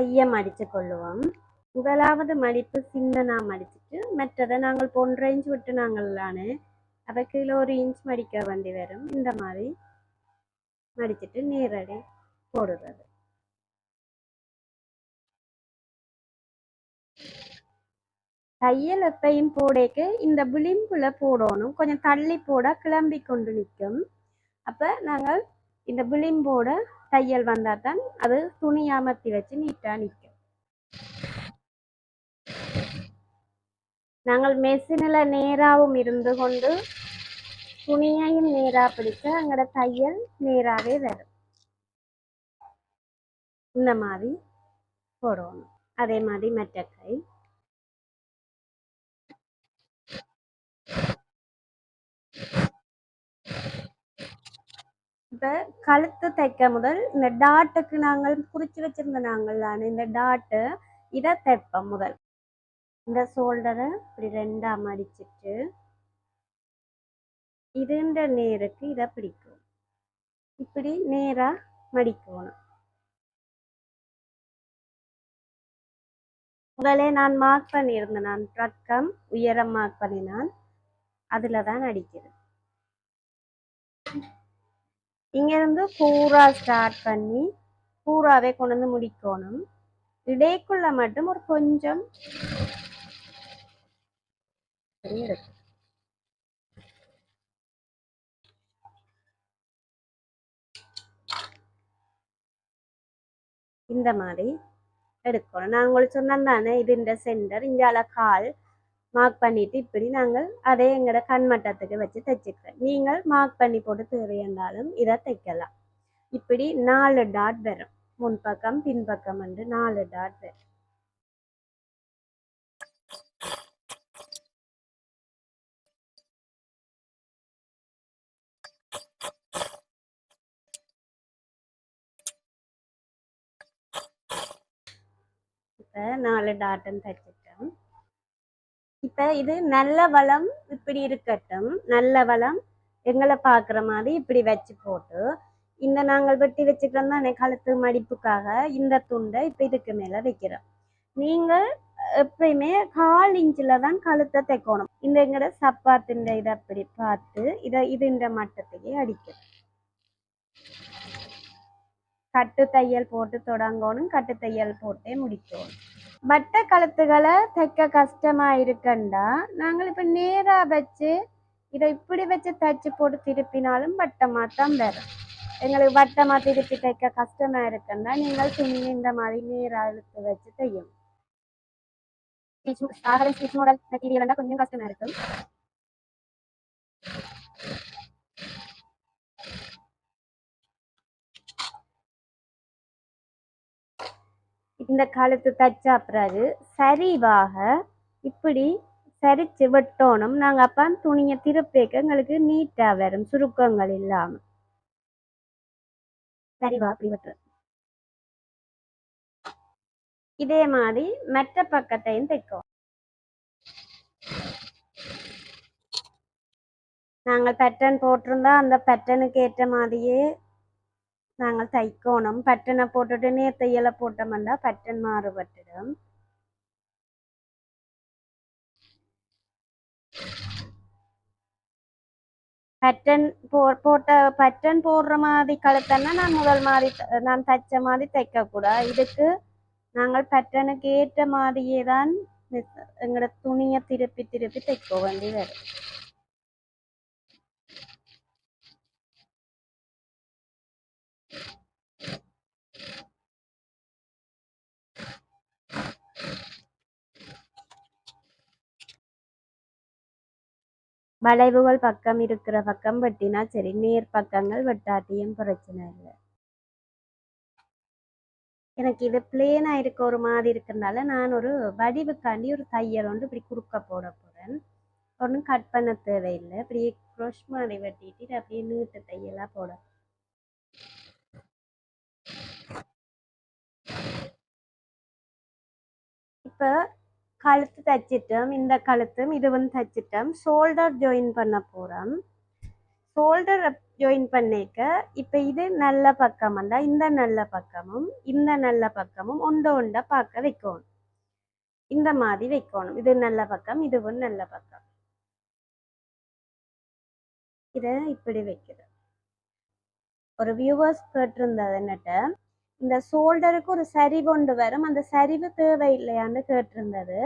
கையை மடித்து கொள்ளுவோம். முதலாவது மடிப்பு சின்னனா மடிச்சுட்டு மற்றதை நாங்கள் ஒன்றரை இன்ச் விட்டு நாங்கள்லானே அப்போ கீழே ஒரு இன்ச் மடிக்க வேண்டி வரும். இந்த மாதிரி மடிச்சுட்டு நேரடி போடுறது. தையல் எப்பையும் போடேக்கு இந்த விளிம்புல போடணும். கொஞ்சம் தள்ளி போட கிளம்பி கொண்டு நிற்கும். அப்போ நாங்கள் இந்த விளிம்போட தையல் வந்தால் தான் அது துணி அமர்த்தி வச்சு நீட்டாக நிற்கும் நாங்கள் மெஷினில் நேராகவும் இருந்து கொண்டு துணியையும் நேராக பிடிக்க அங்கட தையல் நேராகவே வரும். இந்த மாதிரி போடணும் அதே மாதிரி மற்ற கை. இப்போ கழுத்து தைக்க முதல் இந்த டாட்டுக்கு நாங்கள் குறிச்சு வச்சிருந்த நாங்கள் இந்த டாட்டு இதை தைப்போம் முதல். இந்த ஷோல்டரை இப்படி ரெண்டா மடிச்சிட்டு இதுன்ற நேருக்கு இதை பிடிக்கும். இப்படி நேரா மடிக்கணும். முதலே நான் மார்க் பண்ணியிருந்தேன் நான் ரக்கம் உயரம் மார்க் பண்ணினான். அதில் தான் அடிக்கிறேன் இங்கேருந்து பூரா ஸ்டார்ட் பண்ணி பூராவே கொண்டு வந்து முடிக்கணும். இடைக்குள்ள மட்டும் ஒரு கொஞ்சம் இந்த மாதிரி எடுக்கணும். நான் உங்களுக்கு சொன்னேன் தானே இது இந்த சென்டர் இங்கால கால். மார்க் பண்ணிட்டு இப்படி நாங்கள் அதே எங்களோட கண்மட்டத்துக்கு வச்சு தைச்சிக்கிறேன் நீங்கள் மார்க் பண்ணி போட்டு தேவையாண்டாலும் இதை தைக்கலாம். இப்படி நாலு டாட் வரும். முன்பக்கம் பின்பக்கம் வந்து நாலு டாட் வரும். இப்போ நாலு டாட்டன் தைச்சிக்கலாம் இப்போ இது நல்ல வளம் இப்படி இருக்கட்டும் நல்ல வளம் எங்களை பார்க்குற மாதிரி இப்படி வச்சு போட்டு இந்த நாங்கள் வெட்டி வச்சுக்கிறோம் தானே கழுத்து மடிப்புக்காக இந்த துண்டை இப்போ இதுக்கு மேலே வைக்கிறோம். நீங்கள் எப்பயுமே கால் இன்ச்சில் தான் கழுத்தை தைக்கணும். இந்த எங்கட சப்பாத்தின் இதை அப்படி பார்த்து இதை இது இந்த மட்டத்துக்கு அடிக்கணும் கட்டு தையல் போட்டு தொடங்கணும் கட்டு தையல் போட்டே முடிக்கணும். வட்ட கழுத்துகளை தைக்க கஷ்டமா இருக்குண்டா? நாங்கள் இப்போ நேராக வச்சு இதை இப்படி வச்சு தைச்சு போட்டு திருப்பினாலும் வட்டமாக தான் வரும். எங்களுக்கு வட்டமாக திருப்பி தைக்க கஷ்டமா இருக்குன்னா நீங்கள் துணி இந்த மாதிரி நேராக இழுத்து வச்சு தையும். சாகரம் ஸ்டிச் மாடல் மெட்டீரியல் கொஞ்சம் கஷ்டமா இருக்கும். இந்த காலத்து தச்சா பிறகு சரிவாக இப்படி சரிச்சு வெட்டணும் நாங்கள் அப்போ துணியை திருப்பேக்க எங்களுக்கு நீட்டாக வரும் சுருக்கங்கள் இல்லாமல் சரிவா அப்படி வெட்டுறது இதே மாதிரி மற்ற பக்கத்தையும் தைக்கும். நாங்கள் பேட்டர்ன் போட்டிருந்தா அந்த பேட்டர்னுக்கு ஏற்ற மாதிரியே நாங்கள் தைக்கணும். பட்டனை போட்டுட்டு நேர் தையலை போட்டோம்னா பட்டன் மாறுபட்டுடும். பட்டன் போ போட்ட பட்டன் போடுற மாதிரி கழுத்தன்னா நான் முதல் மாதிரி நான் தைச்ச மாதிரி தைக்கக்கூடாது இதுக்கு நாங்கள் பட்டனுக்கு ஏற்ற மாதிரியே தான் எங்களோட துணியை திருப்பி திருப்பி தைக்க வேண்டி வரும் வளைவுகள் பக்கம் இருக்கிற பக்கம் வெட்டினா சரி நேர் பக்கங்கள் வெட்டாட்டியும் பிரச்சனை இல்லை. எனக்கு இது பிளேனாக இருக்க ஒரு மாதிரி இருக்கிறதுனால நான் ஒரு வடிவுக்காண்டி ஒரு தையல் வந்து இப்படி குறுக்க போட போகிறேன் ஒன்றும் கட் பண்ண தேவையில்லை. இப்படியே க்ரோஷ் மாதிரி வெட்டிட்டு அப்படியே நீட்டு தையலாக போட. இப்போ கழுத்து தைச்சிட்டோம் இந்த கழுத்தும் இதுவும் தைச்சிட்டோம். ஷோல்டர் ஜாயின் பண்ண போகிறோம் ஷோல்டர் ஜாயின் பண்ணிக்க இப்போ இது நல்ல பக்கம் அல்ல இந்த நல்ல பக்கமும் இந்த நல்ல பக்கமும் ஒண்ட ஒண்ட பார்க்க வைக்கணும். இந்த மாதிரி வைக்கணும். இது நல்ல பக்கம் இதுவும் நல்ல பக்கம். இதை இப்படி வைக்கிறது ஒரு வியூவர்ஸ் கேட்டிருந்தது என்னட்ட இந்த ஷோல்டருக்கு ஒரு சரிவு கொண்டு வரும். அந்த சரிவு தேவை இல்லையான்னு கேட்டிருந்தது.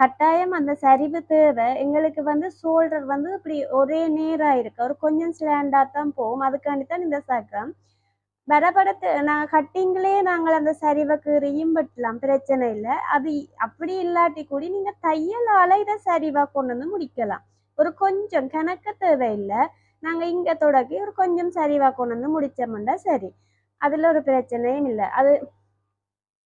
கட்டாயம் அந்த சரிவு தேவை. எங்களுக்கு வந்து ஷோல்டர் வந்து இப்படி ஒரே நேராக இருக்கு. ஒரு கொஞ்சம் ஸ்லாண்டாக தான் போகும். அதுக்காண்டி தான் இந்த சக்கரம் வரப்படத்து நான் கட்டிங்களே நாங்கள் அந்த சரிவை கீறியும் வெட்டலாம். பிரச்சனை இல்லை. அது அப்படி இல்லாட்டி கூட நீங்கள் தையலால் இதை சரிவாக கொண்டு வந்து முடிக்கலாம். ஒரு கொஞ்சம் கணக்க தேவையில்லை. நாங்கள் இங்கே தொடக்கி ஒரு கொஞ்சம் சரிவாக கொண்டு வந்து முடித்தோம்னா சரி. அதில் ஒரு பிரச்சனையும் இல்லை. அது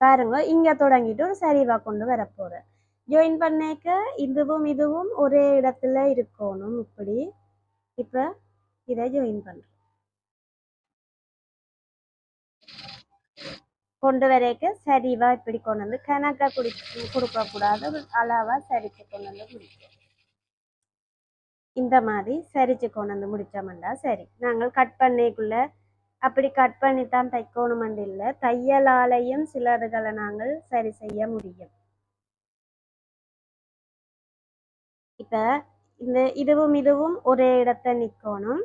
பாருங்க இங்கே தொடங்கிட்டு ஒரு சரிவாக கொண்டு வர போகிறேன் ஜாயின் பண்ணேக்க இதுவும் இதுவும் ஒரே இடத்துல இருக்கணும் இப்படி. இப்போ இதை ஜாயின் பண்ணுறேன் கொண்டு வரைக்க சரிவா இப்படி கொண்டு வந்து கணக்காக குடி கொடுக்கக்கூடாது ஒரு அளவா சரிச்சு கொண்டு வந்து முடிக்கும் இந்த மாதிரி சரிச்சு கொண்டு வந்து முடித்தோம்னா சரி. நாங்கள் கட் பண்ணிக்குள்ள அப்படி கட் பண்ணி தான் தைக்கணுமெண்டு இல்லை. தையலாலையும் சிலதுகளை நாங்கள் சரி செய்ய முடியும். இப்ப இந்த இதுவும் இதுவும் ஒரே இடத்த நிக்கணும்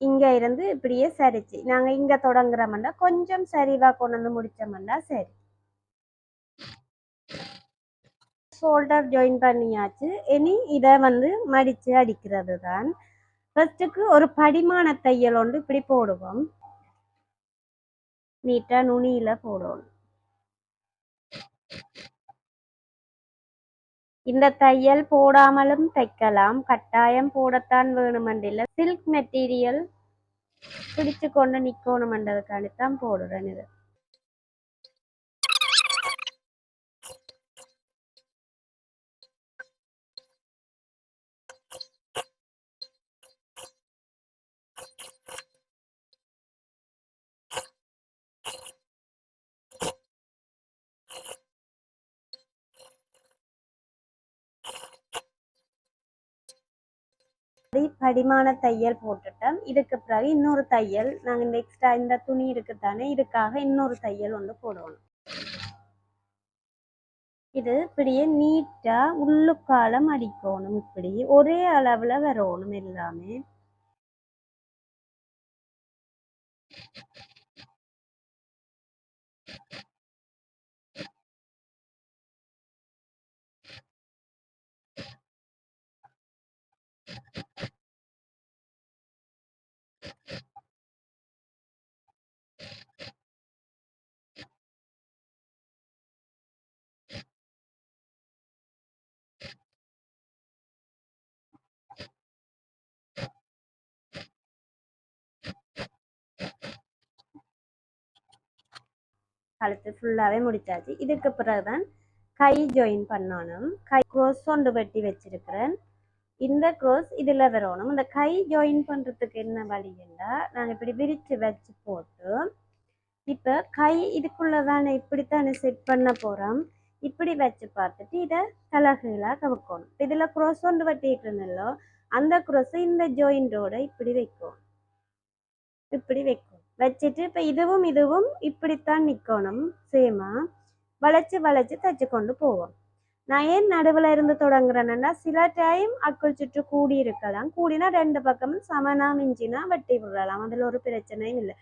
இங்க இருந்து இப்படியே சரிச்சு நாங்க இங்க தொடங்குறோம்னா கொஞ்சம் சரிவா கொண்டு வந்து முடித்தோம்னா சரி. ஷோல்டர் ஜாயின் பண்ணியாச்சு. இனி இதை வந்து மடிச்சு அடிக்கிறது தான். ஃபர்ஸ்ட்டுக்கு ஒரு படிமான தையல் ஒன்று இப்படி போடுவோம். நீட்டா நுனியில போடணும். இந்த தையல் போடாமலும் தைக்கலாம். கட்டாயம் போடத்தான் வேணுமென்றில்லை. சில்க் மெட்டீரியல் பிடிச்சு கொண்டு நிற்கணுமென்றதுக்காண்டித்தான் போடுறேன் இது. அப்படி படிமான தையல் போட்டுட்டோம் இதுக்கு பிறகு இன்னொரு தையல் நாங்கள் நெக்ஸ்டா இந்த துணி இருக்குத்தானே இதுக்காக இன்னொரு தையல் ஒன்று போடணும். இது இப்படியே நீட்டா உள்ளுக்காலம் அடிக்கணும். இப்படி ஒரே அளவுல வரணும் எல்லாமே. கழுத்து ஃபுல்லாகவே முடிச்சாச்சு. இதுக்கு பிறகு தான் கை ஜாயின் பண்ணணும். கை க்ரோஸ் கொண்டு வெட்டி வச்சிருக்கிறேன். இந்த க்ரோஸ் இதில் வரணும். இந்த கை ஜாயின் பண்ணுறதுக்கு என்ன வழின்னா நாங்கள் இப்படி விரித்து வச்சு போட்டு இப்போ கை இதுக்குள்ளே தானே இப்படித்தானே செட் பண்ண போகிறோம் இப்படி வச்சு பார்த்துட்டு இதை தலகீழாக கவுக்கணும் இதில் க்ரோஸ் கொண்டு வெட்டிட்டு இருந்தല്ലോ அந்த க்ரோஸை இந்த ஜாயிண்டோட இப்படி வைக்கும். இப்படி வைக்கும். வச்சுட்டு இப்போ இதுவும் இதுவும் இப்படித்தான் நிற்கணும் சேமா வளைச்சு வளைச்சு தைச்சு கொண்டு போவோம். நான் ஏன் நடுவில் இருந்து தொடங்குறேன்னா சில டைம் அக்குள் சுற்று கூடி இருக்கலாம். கூடினா ரெண்டு பக்கமும் சமனா மிஞ்சினா வெட்டி விடலாம். அதில் ஒரு பிரச்சனையும் இல்லை.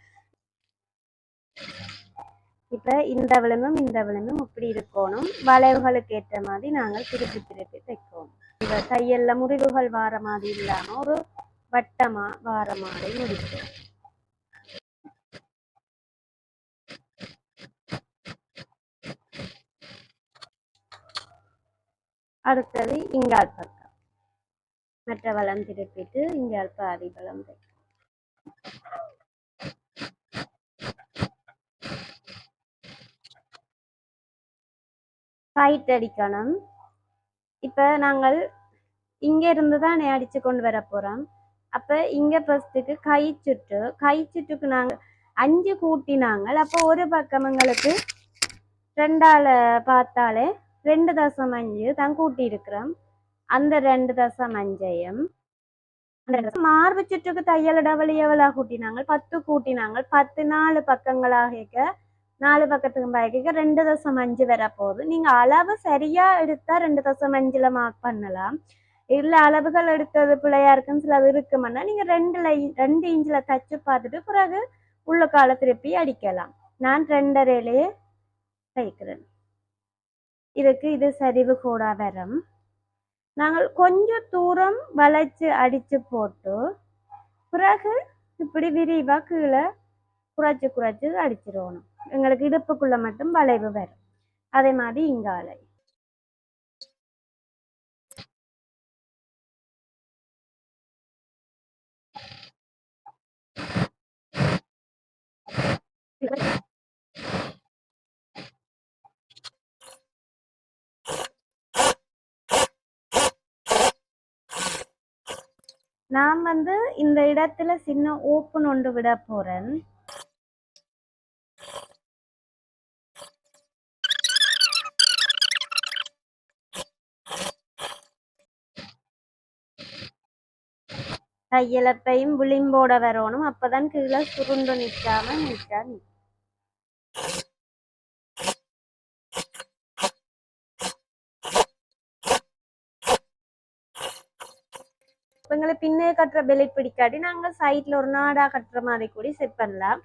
இப்போ இந்த விளம்பும் இந்த விளம்பும் இப்படி இருக்கணும். வளைவுகளுக்கு ஏற்ற மாதிரி நாங்கள் திருப்பி திருப்பி தைக்கணும் இந்த தையல்ல முறிவுகள் வார மாதிரி இல்லாமல் ஒரு வட்டமா வார மாதிரி முடிக்கிறோம் அடுத்தது இங்கால் பக்கம். மற்ற வளம் திருப்பிட்டு இங்கால் பாதி வளம் ஃபைட் அடிக்கணும் இப்போ நாங்கள் இங்க இருந்து தான் அடிச்சு கொண்டு வர போறோம். அப்ப இங்க ஃபஸ்ட்டுக்கு கை சுட்டு கை சுட்டுக்கு நாங்கள் அஞ்சு கூட்டினாங்கள். அப்போ ஒரு பக்கம் எங்களுக்கு ரெண்டால பார்த்தாலே ரெண்டு தசம் அஞ்சு தான் கூட்டி இருக்கிறோம் அந்த ரெண்டு தசம் அஞ்சையும் மார்பு சுற்றுக்கு தையல் இடைவெளி எவ்வளோ கூட்டினாங்க பத்து கூட்டினாங்க பத்து நாலு பக்கங்களாக நாலு பக்கத்துக்கு பாய்க்க ரெண்டு தசம் அஞ்சு வர போகுது. நீங்க அளவு சரியா எடுத்தா ரெண்டு தசம் அஞ்சுல மார்க் பண்ணலாம். இல்ல அளவுகள் எடுத்தது பிள்ளையா இருக்குன்னு சில அது நீங்க ரெண்டு லை ரெண்டு இன்ச்சில் தச்சு பார்த்துட்டு பிறகு உள்ள கால திருப்பி அடிக்கலாம். நான் ரெண்டரையிலேயே தைக்கிறேன். இதுக்கு இது சரிவு கூட வரும் நாங்கள் கொஞ்சம் தூரம் வளைச்சு அடிச்சு போட்டு பிறகு இப்படி விரிவா கீழே குறைச்சி குறைச்சி அடிச்சிடணும் எங்களுக்கு இடுப்புக்குள்ள மட்டும் வளைவு வரும் அதே மாதிரி இங்காலை நான் வந்து இந்த இடத்துல சின்ன ஓப்பன் ஒன்று விட போறேன். தையலப்பையும் விளிம்போட வரணும். அப்பதான் கீழே சுருண்டு நிற்காம நிற்கா நிற்கும் எங்களை பின்னே கட்டுற பெலட் பிடிக்காட்டி நாங்க சைட்ல ஒரு நாடா கட்டுற மாதிரி கூட செட் பண்ணலாம்.